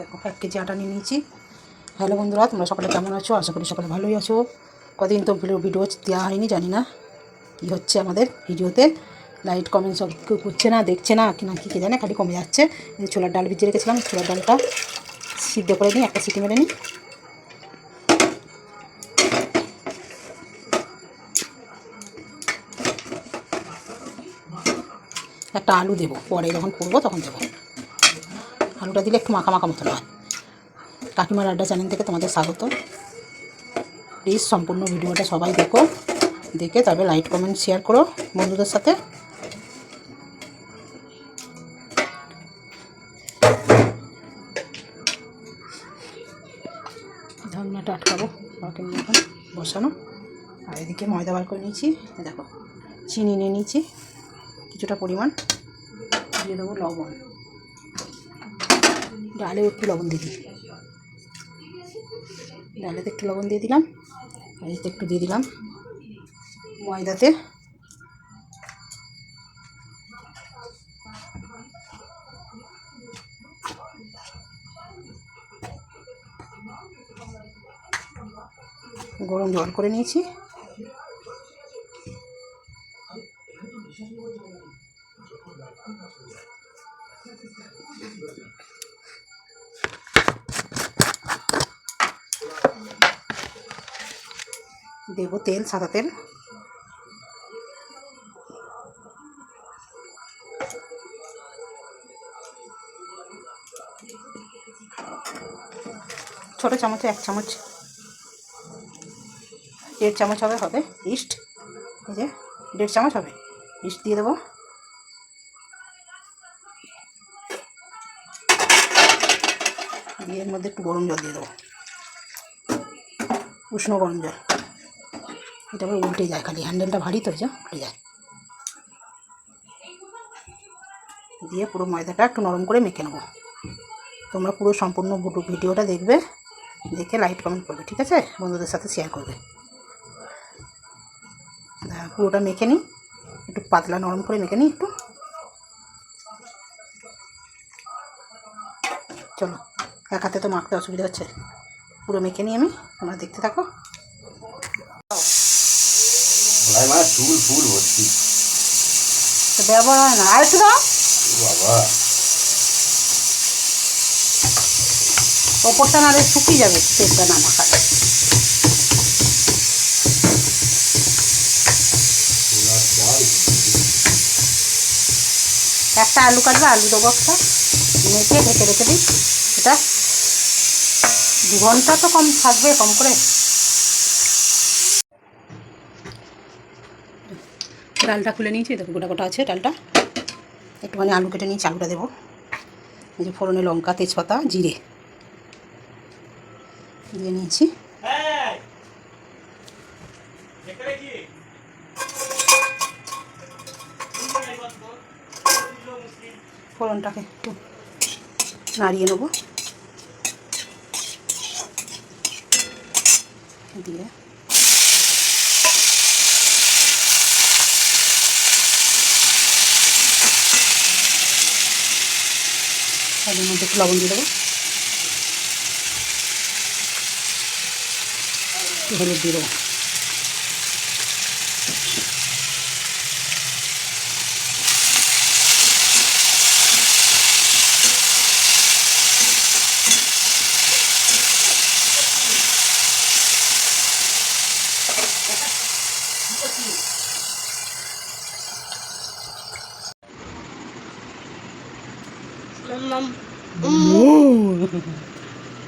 দেখো, এক কেজি আটা নিয়ে নিয়েছি। হ্যালো বন্ধুরা, তোমরা সকালে কেমন আছো? আশা করি সকলে ভালোই আছো। কদিন তো ভিডিও ভিডিও দেওয়া হয়নি, জানি না কী হচ্ছে আমাদের ভিডিওতে। লাইট কমেন্ট সব কেউ করছে না, দেখছে না, কি না কী কে জানে, খালি কমে যাচ্ছে। ছোলার ডাল ভিজিয়ে রেখেছিলাম, ছোলার ডালটা সিদ্ধ করে নিই, একটা সিটি মেরে নিই। একটা আলু দেবো, পরে যখন করব তখন দেবো। আলুটা দিলে একটু মাখা মাখা মতন হয়। কাকিমার আড্ডা চ্যানেল থেকে তোমাদের স্বাগত। প্লিজ সম্পূর্ণ ভিডিওটা সবাই দেখো, দেখে তবে লাইক কমেন্ট শেয়ার করো বন্ধুদের সাথে। ঝর্নাটা আটকাবো বাকি বসানো। আর এদিকে ময়দা বার করে নিয়েছি দেখো, চিনি নিয়ে নিয়েছি, কিছুটা পরিমাণ। দিয়ে দেবো লবণ। ডালে একটু লবণ দিয়ে দিই ডালেতে একটু লবণ দিয়ে দিলাম। আর একটু দিয়ে দিলাম। ময়দাতে। গরম জল করে নিয়েছি। দেবো তেল, সাদা তেল। ছোট চামচে এক চামচ। দেড় চামচ হবে হবে। ইস্ট। এই যে, দেড় চামচ হবে। ইস্ট দিয়ে দেবো। দিয়ে এর মধ্যে একটু গরম জল দিয়ে দেবো। উষ্ণ গরম জল এটা আবার উল্টে যায় খালি, হ্যান্ডেলটা ভারী তো যে উল্টে যায়। দিয়ে পুরো ময়দাটা একটু নরম করে মেখে নেব। তোমরা পুরো সম্পূর্ণ ভিডিও- ভিডিওটা দেখবে, দেখে লাইট কমেন্ট করবে, ঠিক আছে? বন্ধুদের সাথে শেয়ার করবে। পুরোটা মেখে নিই, একটু পাতলা নরম করে মেখে নিই একটু। চলো, এক হাতে তো মাখতে অসুবিধা হচ্ছে। পুরো মেখে নিই আমি তোমরা দেখতে থাকো। মানে চুল ফুল ভর্তি। ব্যবহার হয় না। আর একটু দাও। বাবা। ওপরটা নাহলে শুকিয়ে যাবে তেলটা না মাখালে একটা আলু কাটবে আলু দেবো একটা। মেখে ঢেকে রেখে দিই। এটা দু ঘণ্টা তো কম থাকবে, কম করে। ডালটা খুলে নিয়েছি, দেখো গোটা গোটা আছে ডালটা। একটুখানি আলু কেটে নিয়েছি, আলুটা দেবো। এই যে ফোড়নে লঙ্কা, তেজপাতা, জিরে। দিয়ে নিয়েছি। ফোড়নটাকে একটু নাড়িয়ে নেব। দিয়ে। তাদের মধ্যে একটু লবণ দিয়ে দেবো। হলুদ দিয়ে দেবো।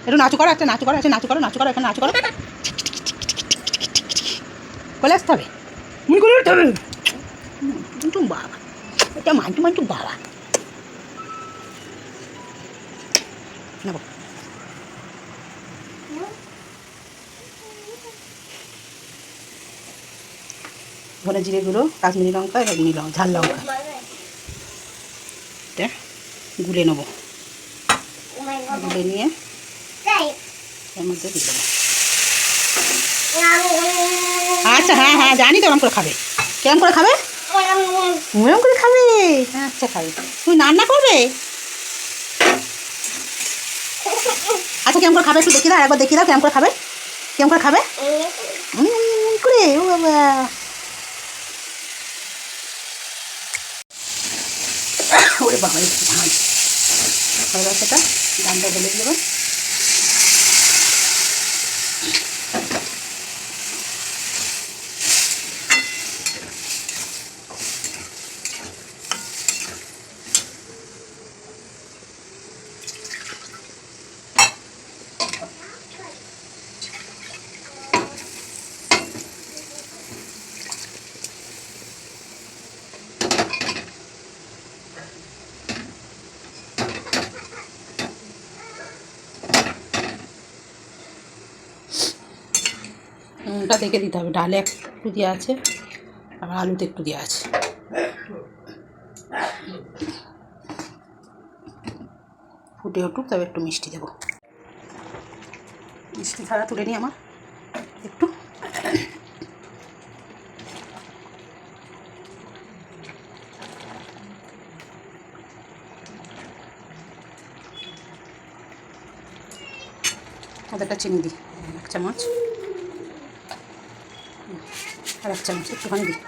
একটু নাচু করো একটা নাচু করো একটা নাচু করো নাচু করো একটা নাচু করো। বলে আসতে হবে। মুই করে আসতে হবে। বাবা। এটা মানটু মানটু বাবা। নেব। ধনে জিরে গুঁড়ো কাশ্মীরি লঙ্কা এবং নীল ঝাল লঙ্কা। এটা গুলে নেব। গুলে নিয়ে এর মধ্যে দিয়ে দেবো আচ্ছা হ্যাঁ হ্যাঁ জানি তো করে খাবে। কেমন করে খাবে? ওরম করে খাবে? আচ্ছা খাবে। তুমি রান্না করবে? আচ্ছা কেমন করে খাবে একটু দেখি দাও, একবার দেখি দাও কেমন করে খাবে। কেমন করে খাবে? করে, ও বাবা। ওরে বাবা এটা ডানটা বলে দেবো ওটা দেখে দিতে হবে। ডালে একটু দেওয়া আছে, আবার আলুতে একটু দেওয়া আছে। ফুটে উঠুক, তবে একটু মিষ্টি দেবো। মিষ্টি ছাড়া তুলে নিই আমার, একটু। ওদেরটা চিনি দিই, এক চামচ। আর এক চামচ, একটুখানি দিই।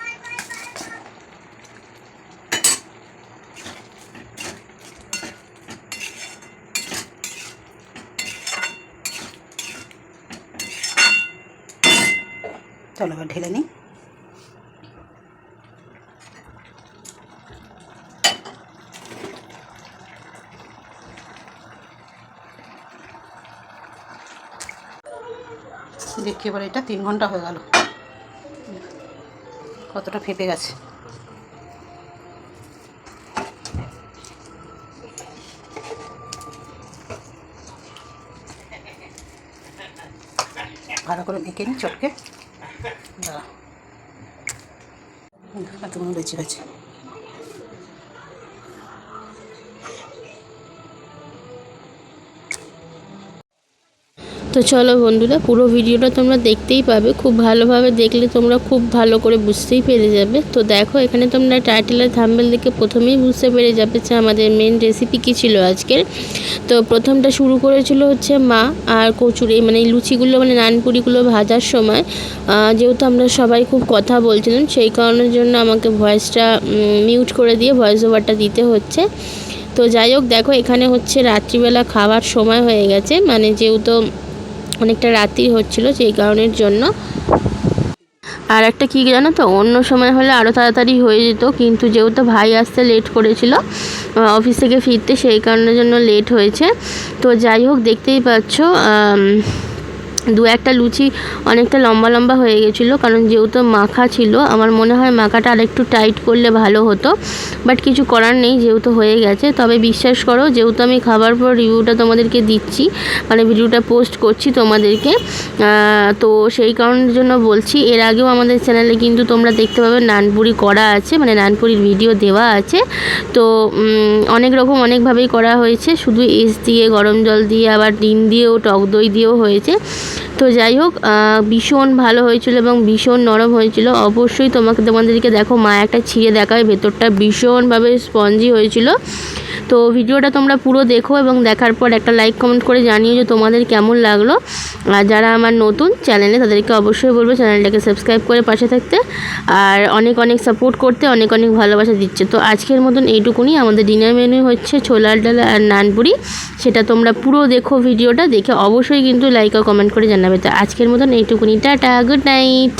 চলো এবার ঢেলে নিই। দেখি, এবার এটা তিন ঘণ্টা হয়ে গেল। কতটা ফেপে গেছে। ভালো করে মেখে নিই চটকে। দাঁড়া। বেঁচে গেছে। তো চলো বন্ধুরা, পুরো ভিডিওটা তোমরা দেখতেই পাবে। খুব ভালোভাবে দেখলে তোমরা খুব ভালো করে বুঝতেই পেরে যাবে। তো দেখো, এখানে তোমরা টাইটেলের থাম্বেল দেখে প্রথমেই বুঝতে পেরে যাবে যে আমাদের মেন রেসিপি কী ছিল আজকের। তো প্রথমটা শুরু করেছিল হচ্ছে মা আর কচুরি মানে লুচিগুলো মানে নানপুরিগুলো ভাজার সময়। যেহেতু আমরা সবাই খুব কথা বলছিলাম, সেই কারণের জন্য আমাকে ভয়েসটা মিউট করে দিয়ে ভয়েস ওভারটা দিতে হচ্ছে। তো যাই হোক, দেখো, এখানে হচ্ছে রাত্রিবেলা খাওয়ার সময় হয়ে গেছে। মানে যেহেতু অনেকটা রাতি হচ্ছিল সেই কারণের জন্য। আর একটা কী জানো তো, অন্য সময় হলে আরও তাড়াতাড়ি হয়ে যেত, কিন্তু যেহেতু ভাই আসতে লেট করেছিল অফিস থেকে ফিরতে সেই কারণের জন্য লেট হয়েছে। তো যাই হোক, দেখতেই পাচ্ছ দু একটা লুচি অনেকটা লম্বা লম্বা হয়ে গেছিল, কারণ যেহেতু মাখা ছিল, আমার মনে হয় মাখাটা আরেকটু টাইট করলে ভালো হতো। বাট কিছু করার নেই, যেহেতু হয়ে গেছে। তবে বিশ্বাস করো, যেহেতু আমি খাবার পর রিভিউটা তোমাদেরকে দিচ্ছি মানে ভিডিওটা পোস্ট করছি তোমাদেরকে তো সেই কারণের জন্য বলছি, এর আগেও আমাদের চ্যানেলে কিন্তু তোমরা দেখতে পাবে নানপুরি করা আছে মানে নানপুরির ভিডিও দেওয়া আছে। তো অনেক রকম, অনেকভাবেই করা হয়েছে, শুধু এস দিয়ে, গরম জল দিয়ে, আবার ডিম দিয়েও, টক দই দিয়েও হয়েছে। তো যাই হোক ভীষণ ভালো হয়েছিল এবং ভীষণ নরম হয়েছিল। অবশ্যই তোমাকে তোমাদেরকে দেখো, মা একটা ছিঁড়ে দেখায়, ভেতরটা ভীষণভাবে স্পঞ্জি হয়েছিল। তো ভিডিওটা তোমরা পুরো দেখো এবং দেখার পর একটা লাইক কমেন্ট করে জানিও যে তোমাদের কেমন লাগল। আর যারা আমার নতুন চ্যানেলে তাদেরকে অবশ্যই বলব চ্যানেলটাকে সাবস্ক্রাইব করে পাশে থাকতে। আর অনেক অনেক সাপোর্ট করতে, অনেক অনেক ভালোবাসা দিচ্ছে। তো আজকের মতন এইটুকুনি। আমাদের ডিনার মেনু হচ্ছে ছোলার ডাল আর নানপুরি সেটা তোমরা পুরো দেখো ভিডিওটা। দেখে অবশ্যই কিন্তু লাইক আর কমেন্ট করে জানাবে। তো আজকের মতন এইটুকুনি। Tata good night